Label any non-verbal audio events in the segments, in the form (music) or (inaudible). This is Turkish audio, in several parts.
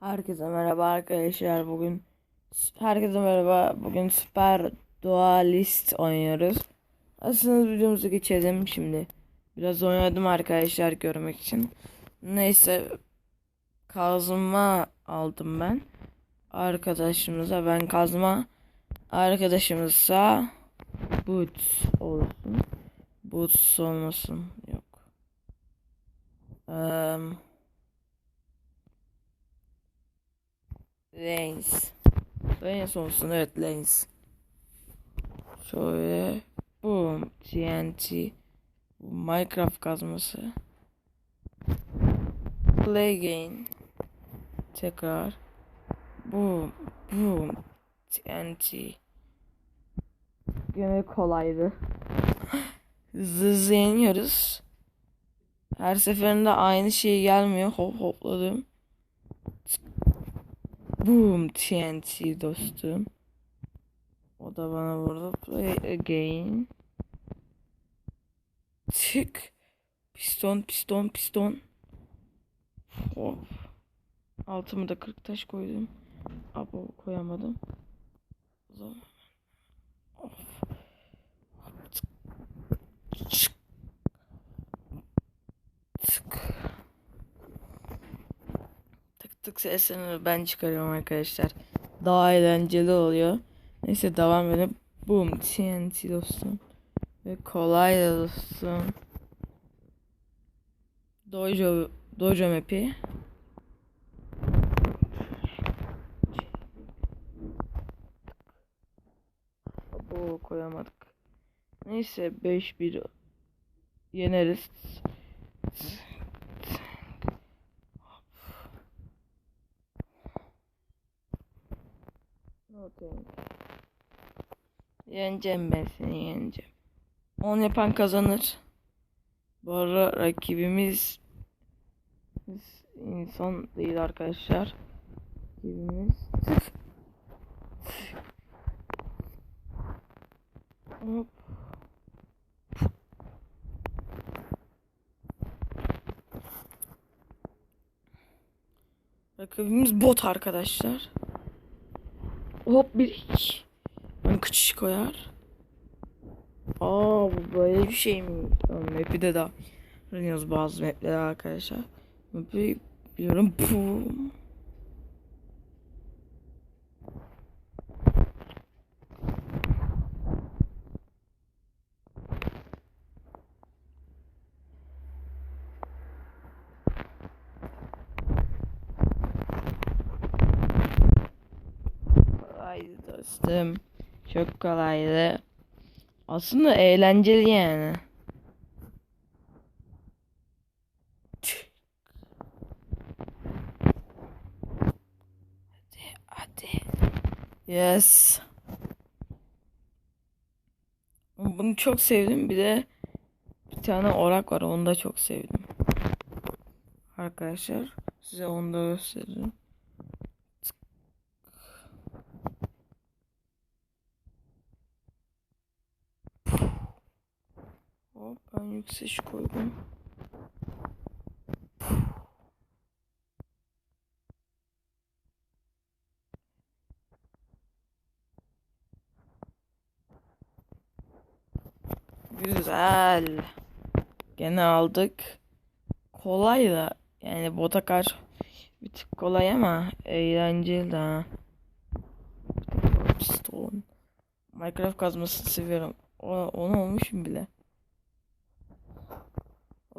Herkese merhaba arkadaşlar. Bugün herkese merhaba. Bugün Super Dualist oynuyoruz. Aslında videomuzu geçelim şimdi. Biraz oynadım arkadaşlar görmek için. Neyse kazma aldım ben. Arkadaşımıza ben kazma arkadaşımızsa boots olsun. Boots olmasın. Yok. Eee Lens. Lens olsun evet lens. Şöyle boom TNT Minecraft kazması. Play game. Tekrar. Boom boom TNT. Gene kolaydı. (gasps) hızlı yeniyoruz. Her seferinde aynı şey gelmiyor. Hop hopladım. Boom TNT dostum. O da bana vurdu. Play again. Tık. Piston piston piston. Of. Altımı da 40 taş koydum. Abo koyamadım. O zaman. Of. Tık. Çık. Tık tık sesini ben çıkarıyorum arkadaşlar. Daha eğlenceli oluyor. Neyse devam edelim. Boom TNT dostum. Ve kolay dostum. Dojo Dojo map'i. Bu koyamadık. Neyse 5-1 yeneriz. Okay. Yeneceğim ben seni yeneceğim. 10 yapan kazanır. Bu ara rakibimiz insan değil arkadaşlar. Rakibimiz Hop. Rakibimiz bot arkadaşlar. Hop bir. Ben küçük koyar. Aa bu böyle bir şey mi? Map'i de daha öğreniyoruz bazı map'leri arkadaşlar. Map'i biliyorum. Boom. Kolaydı dostum. Çok kolaydı. Aslında eğlenceli yani. Hadi hadi. Yes. Bunu çok sevdim. Bir de bir tane orak var. Onu da çok sevdim. Arkadaşlar size onu da gösteririm. Yüksek koydum. Güzel. Gene aldık. Kolay da yani bota karşı bir tık kolay ama eğlenceli de Stone. Minecraft kazmasını seviyorum. O, onu olmuşum bile.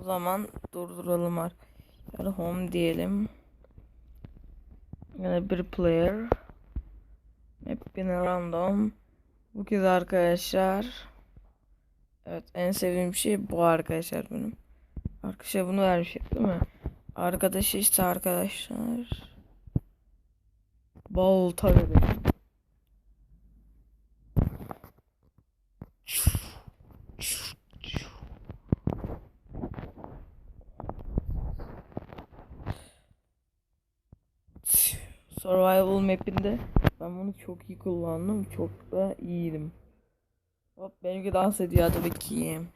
O zaman durduralım arkadaşlar. Home diyelim. Yine bir player. Hep yine random. Bu kez arkadaşlar. Evet en sevdiğim şey bu arkadaşlar benim. Arkadaşlar bunu vermişim değil mi? Arkadaşı işte arkadaşlar. Balta verelim. Survival map'inde ben bunu çok iyi kullandım. Çok da iyiydim. Hop benimki dans ediyor hadi bakayım.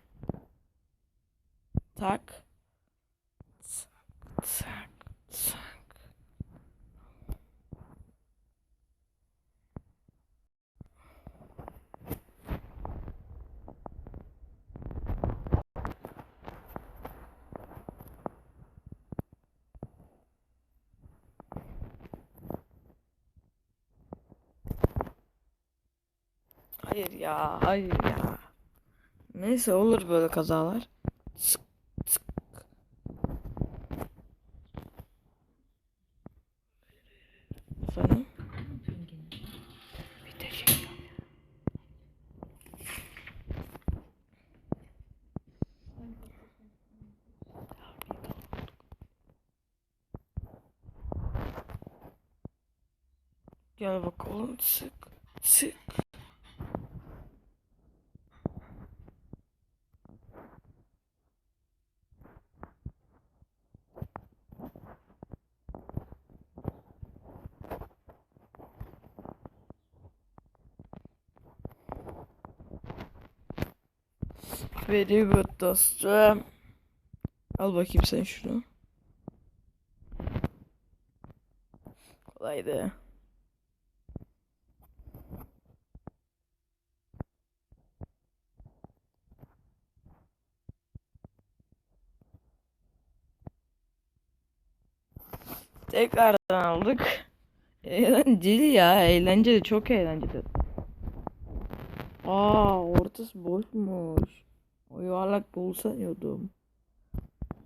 Hayır ya, hayır ya. Neyse olur böyle kazalar. Sık, sık. Efendim? Şey Gel bakalım sık sık. Very good dostum. Al bakayım sen şunu. Kolaydı. Tekrardan aldık. Eğlenceli ya. Eğlenceli. Çok eğlenceli. Aa ortası boşmuş. O yuvarlak bol sanıyordum.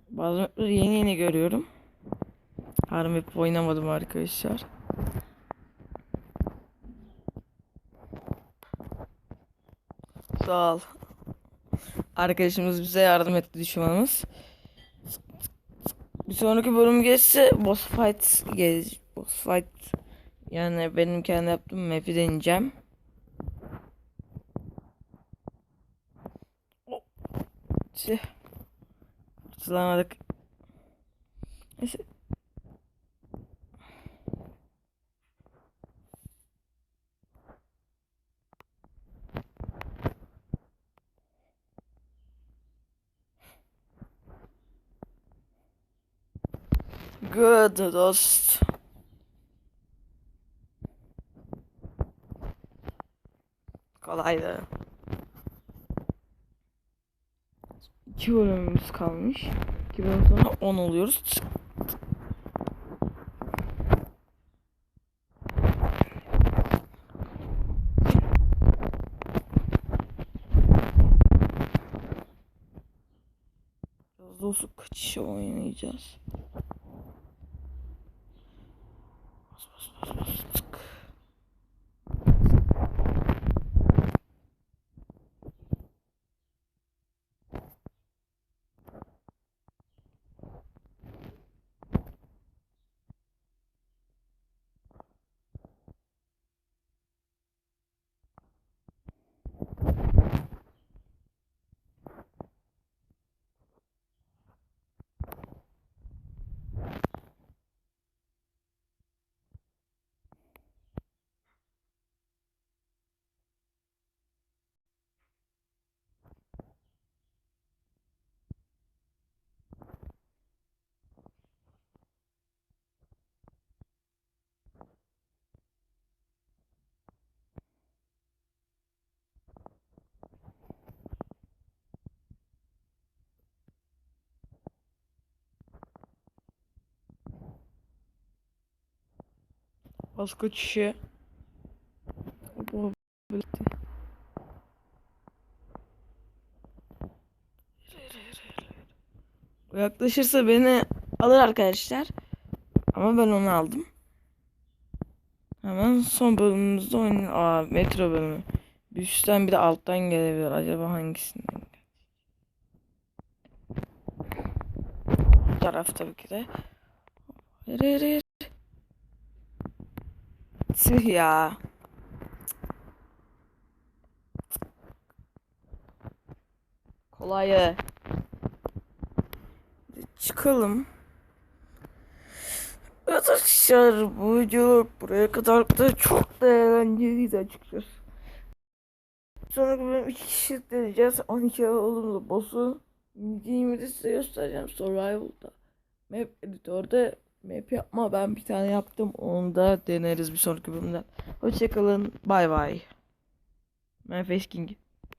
Bazı mapleri yeni yeni görüyorum. Her map oynamadım arkadaşlar. Sağ ol. Arkadaşımız bize yardım etti düşmanımız. Bir sonraki bölüm geçse boss fight gelecek. Boss fight yani benim kendi yaptığım map'i deneyeceğim. Neyse. Good dost. Kolaydı. İki bölümümüz kalmış. İki bölüm sonra 10 oluyoruz. Biraz da olsun kaçışı oynayacağız. Başka kişi. Bu yaklaşırsa beni alır arkadaşlar. Ama ben onu aldım. Hemen son bölümümüzde oynayalım. Aa metro bölümü. Bir üstten bir de alttan gelebilir. Acaba hangisinden? Bu taraf tabii ki de. Tüh ya. Kolay ya. Çıkalım. Evet arkadaşlar bu video buraya kadar da çok da eğlenceliydi açıkçası. Sonraki bölüm 2 kişi deneyeceğiz. 12 olumlu boss'u 20'de size göstereceğim Survival'da. Map editörde map yapma ben bir tane yaptım. Onu da deneriz bir sonraki bölümden. Hoşçakalın. Bay bay. Ben Face King.